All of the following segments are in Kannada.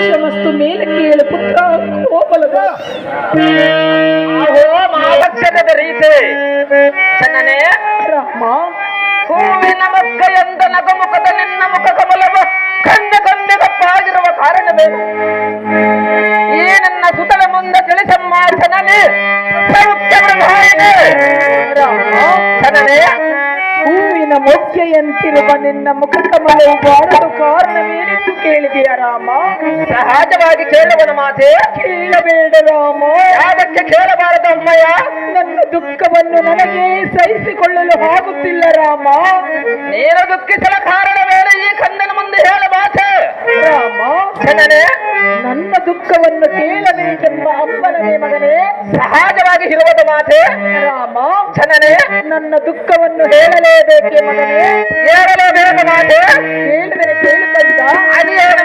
ಪುರುಷಮಸ್ತು ಮೇಲೆ ಕೇಳು ಪುತ್ರ. ಕೋಪಲಗ ಅಹೋ ಮಾಲಕ್ಷಣದ ರೀತಿ. ಚೆನ್ನನೆ ರಾಮ. ಹೂವಿನ ಮೊಗ್ಗ ಎಂದ ನಗಮುಖದ ನಿನ್ನ ಮುಖ ಕಮಲವ ಕಂದ ಕಂದ ಕಪ್ಪಾಗಿರುವ ಕಾರಣವೇನು ಈ ನನ್ನ ಸುತಲ ಮುಂದೆ ತಿಳಿಸಮ್ಮ ಬ್ರಹ್ಮಾಯನೇ ಜನನೇ ಹೂವಿನ ಮೊಜ್ಜೆಯಂತಿರುವ ನಿನ್ನ ಮುಖ ಕಮಲವು ಬಾರದು ಕಾರಣವೇನೆಂದು ಕೇಳಿದೆಯ ರಾಮ? ಸಹಜವಾಗಿ ಕೇಳುವನ ಮಾತೆ. ಕೇಳಬೇಡ ರಾಮ. ಯಾದಕ್ಕೆ ಕೇಳಬಾರದ ಅಮ್ಮಯ್ಯ? ನನ್ನ ದುಃಖವನ್ನು ನನಗೆ ಸಹಿಸಿಕೊಳ್ಳಲು ಆಗುತ್ತಿಲ್ಲ ರಾಮ. ನೀನು ದುಃಖಿಸಲ ಕಾರಣವೇನು ಈ ಕಂದನ ಮುಂದೆ ಹೇಳ ಮಾತೆ. ರಾಮ. ಜನನೇ ಕೇಳಬೇಕೆಂಬ ಅಪ್ಪನವೇ ಮಗನೇ ಸಹಜವಾಗಿ ಇರುವುದು ಮಾತೆ ರಾಮ ಜನನೇ ನನ್ನ ದುಃಖವನ್ನು ಹೇಳಲೇಬೇಕೆ ಮಗನೇ. ಹೇಳಲೇಬೇಕು ಮಾತೆ. ಹೇಳಿದರೆ ಕೇಳಿದ್ದ ಅದೇನು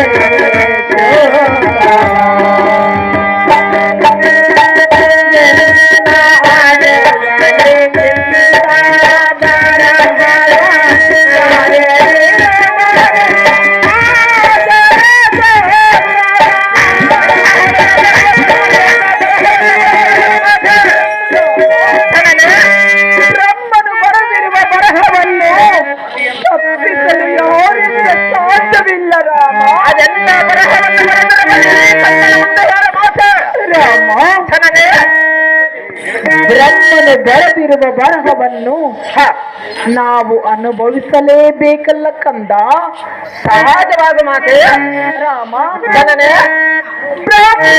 ¡Eh! ರಾಮ. ಬರಹವನ್ನು ಬ್ರಹ್ಮನು ಬರೆದಿರುವ ಬರಹವನ್ನು ನಾವು ಅನುಭವಿಸಲೇಬೇಕಲ್ಲ ಕಂದ. ಸಹಜವಾದ ಮಾತೆ. ರಾಮ. ಜನನೇ. ಬ್ರಹ್ಮ.